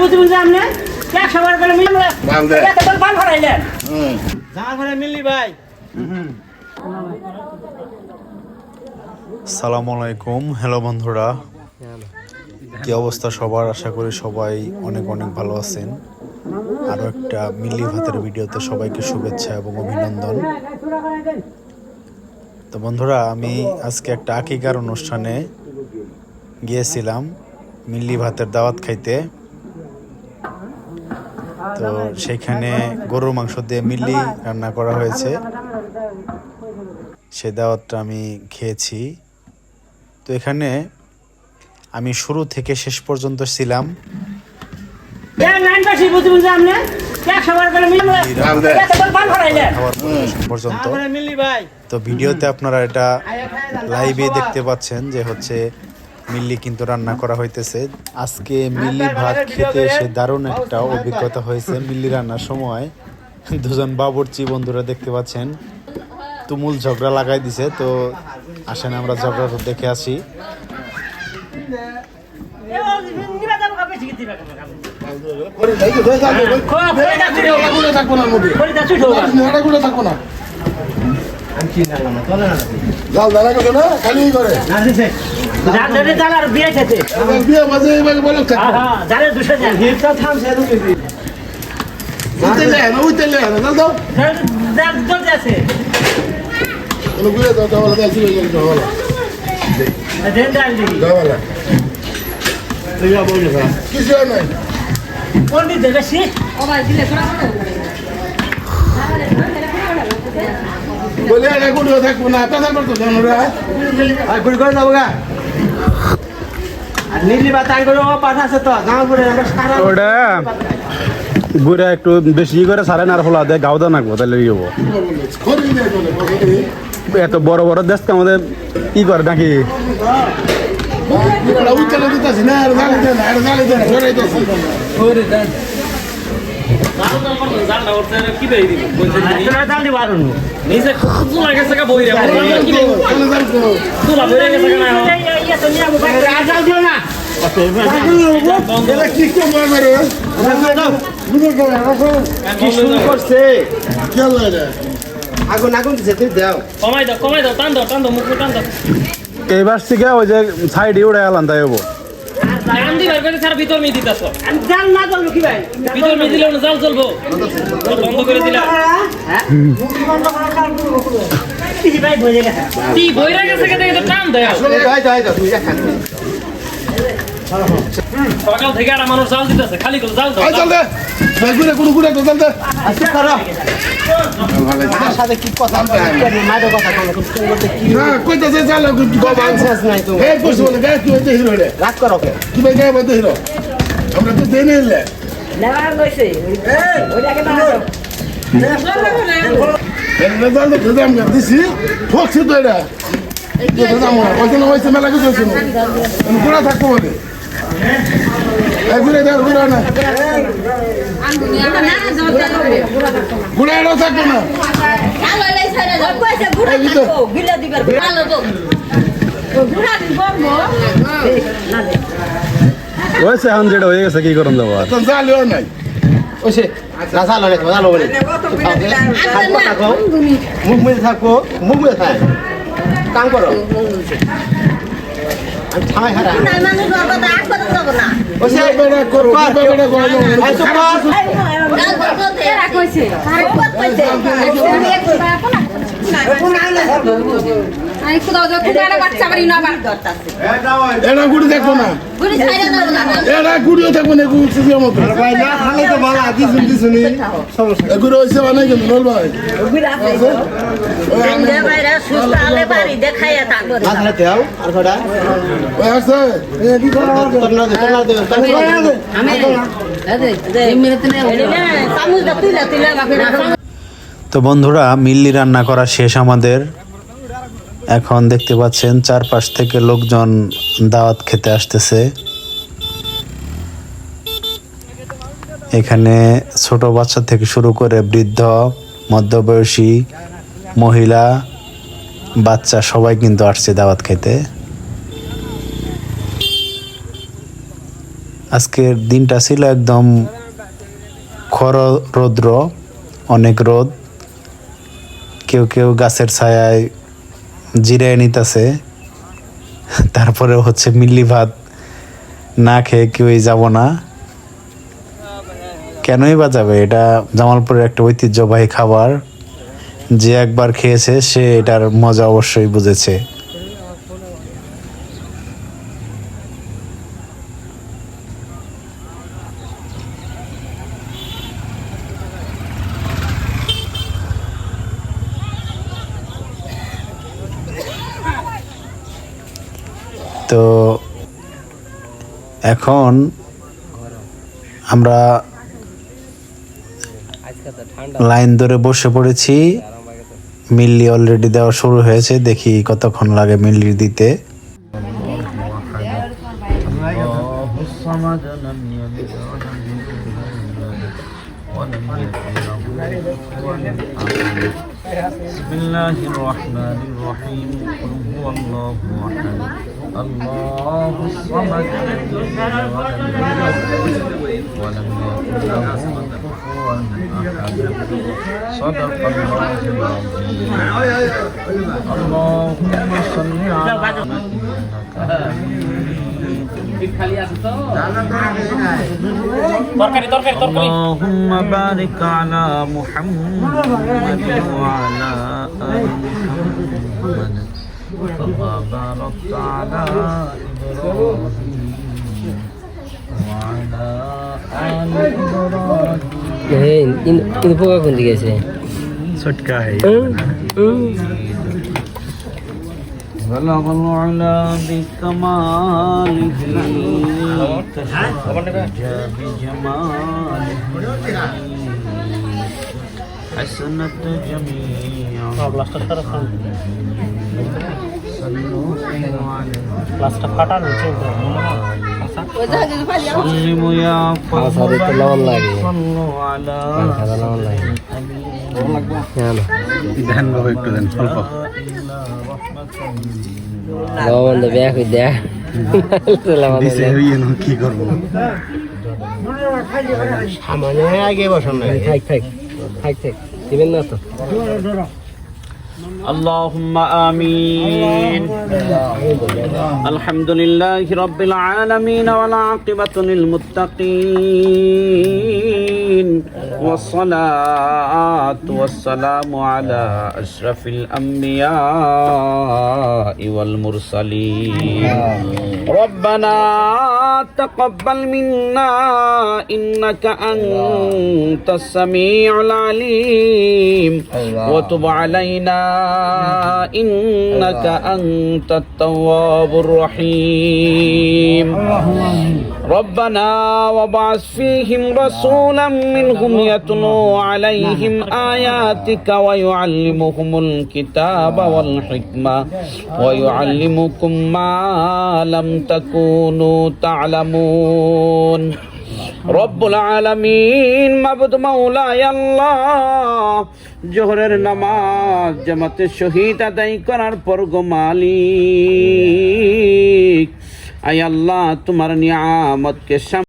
বুঝি বুঝি আপনি একশো বার করে মিলে বাল দে। এত বল বাল ভরাইলেন হুম। জামা করে মিললি ভাই। সালাম আলাইকুম। হ্যালো বন্ধুরা। কি অবস্থা সবার? আশা করি সবাই অনেক অনেক ভালো আছেন। আরও একটা মিল্লি ভাতের ভিডিওতে সবাইকে শুভেচ্ছা এবং অভিনন্দন। তো বন্ধুরা আমি আজকে একটা আকিকার অনুষ্ঠানে গিয়েছিলাম মিল্লি ভাতের দাওয়াত খাইতে। তো সেইখানে গরুর মাংস দিয়ে মিল্লি রান্না করা হয়েছে। সে দাওয়াতটা আমি খেয়েছি। তো এখানে আমি শুরু থেকে শেষ পর্যন্ত ছিলাম। মিলে পর্যন্ত। তো ভিডিওতে আপনারা এটা লাইভে দেখতে পাচ্ছেন যে হচ্ছে মিল্লি কিন্তু রান্না করা হইতেছে আজকে মিল্লি ভাত খেতে এসে দারুণ একটা অভিজ্ঞতা হয়েছে মিল্লি রান্নার সময় দুজন বাবুর্চি বন্ধুরা দেখতে পাচ্ছেন তুমুল ঝগড়া লাগাই দিছে তো আসেন আমরা ঝগড়াটা দেখে আসি করে এটা গুলো থাকব না যাও করে না খালি করে বিয়ে খেতে। বিয়ে মাঝে এবার বলো থাকব জানে দুশো জন হিটটা থামছে উঠতে লে না উঠতে লে না দাও দাও। জলদি আছে। কোনো গুলো দাও দাও দাও ছিল গেল দাও দাও দেন দেন দিবি দাও কিছু নাই? পন্ডিত দেবেছি বলে এটা গুলো থাকব না জানোরা ঘুরি করে যাব গা আর নীলি করে ও পাঠাছে ঘুরে ওটা গুড়া একটু বেশি করে সারে না আর হলা দেয় গাও দাও নাকবো তাহলে ইয়ে এত বড় বড় দেশ আমাদের ই করে নাকি? এটা আগুন আগুন দিছে তুই দাও কমাই দাও কমাই দাও, টান দাও টান দাও, মুখ টান দাও। এইবার থেকে ওই যে সাইডে উড়ে গেলাম তাই টান দিবার করে সারা ভিতর মেয়ে দিতাছ। আমি জাল না জানলো কি ভাই? ভিতর মেয়ে দিলে জাল চলবো বন্ধ করে কি ভাই বুঝে গেছে? কি বইরে গেছে কে তো টান দেয় যাই যাই যাও তুই দেখা সকাল থেকে আর মানুষ জাল দিতেছে খালি করে জাল দাও। চল দে। বেগুনে কোনো গুড়া তো দে আচ্ছা করো। আমার সাথে কি কথা মায়ের কথা তুমি করতে কি? না কইতাছে চল গোবান শেষ নাই তুমি। হে কইছ বলে গায় তুই তো হিরো রে। রাগ করো কে? তুই গায় বলতে হিরো। আমরা তো দেনে লে না এর রেজাল্ট তো দাম দিছি। ঠকছি তো এটা। তো দাম ওই জন্য হইছে মেলা কিছু হইছে গুড়া থাকব বলে। গুড়া দাও গুড়া না গুড়া এটাও থাকব না ওইসে এখন যেটা হয়ে গেছে কি করুন যাব আর তো জালিও নাই ওইসে না জানো রে জানো বলে কথা মুখ মুখে থাকো মুখ মুখে থাক কাম করো আমি থামাই হারা ওইসে বেটা করো O sea, a su কর আমি কোথাও যাব কোথাও বাচ্চা বাড়ি না আবার। এটা গুড়ি থাকব না। এটা গুড়িও থাকব না গুড়ি সিসি মতো ভাই না থাকলে তো ভালো আদি শুনতে শুনি সমস্যা এই হইছে মানে কিন্তু নল ভাই? দেখাইয়া থাকব না থাকলে আর কটা ওই আছে তোর না দে তোর না দে তোর না দে তুলে তুলে তো বন্ধুরা মিল্লি রান্না করা শেষ আমাদের। এখন দেখতে পাচ্ছেন চারপাশ থেকে লোকজন দাওয়াত খেতে আসতেছে। এখানে ছোট বাচ্চা থেকে শুরু করে বৃদ্ধ, মধ্যবয়সী মহিলা, বাচ্চা সবাই কিন্তু আসছে দাওয়াত খেতে। আজকের দিনটা ছিল একদম খর রৌদ্র, অনেক রোদ। কেউ কেউ গাছের ছায়ায় জিরায় নিতেছে। তারপরে হচ্ছে মিল্লি ভাত না খেয়ে কেউই যাব না। কেনই বা যাবে? এটা জামালপুরের একটা ঐতিহ্যবাহী খাবার। যে একবার খেয়েছে, সে এটার মজা অবশ্যই বুঝেছে তো এখন আমরা লাইন ধরে বসে পড়েছি মিল্লি অলরেডি দেওয়া শুরু হয়েছে দেখি কতক্ষণ লাগে মিল্লি দিতে بسم الله الرحمن الرحيم قل هو الله احد الله الصمد ولم يكن له كفوا احد صدق الله العظيم اللهم صل على اللهم بارك على محمد وعلى ال محمد وباركت على إبراهيم وعلى آل إبراهيم इन इन पोगा कौन दिखे से सटका है بلغ العلا بكماله تشفج بجماله حسنت جميع প্লাসটা ফাটার হচ্ছে কি করব সামান্য আগে বসান থাক থাক থাক থাক দিবেন না তো اللهم آمين الحمد لله رب العالمين والعاقبة للمتقين والصلاة والسلام على أشرف الأنبياء والمرسلين ربنا تقبل منا إنك أنت السميع العليم وتب علينا إنك أنت التواب الرحيم ربنا وابعث فيهم رسولا منهم يتلو عليهم آياتك ويعلمهم الكتاب والحكمة ويعلمكم ما لم تكونوا تعلمون রব্বুল العالمين মাবুদ مولاي আল্লাহ জোহরের নামাজ জামাতে শহীদ আদায় করার পর গো মালিক। আয় আল্লাহ, তোমার নিয়ামতকে